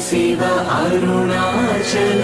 Shiva Arunachal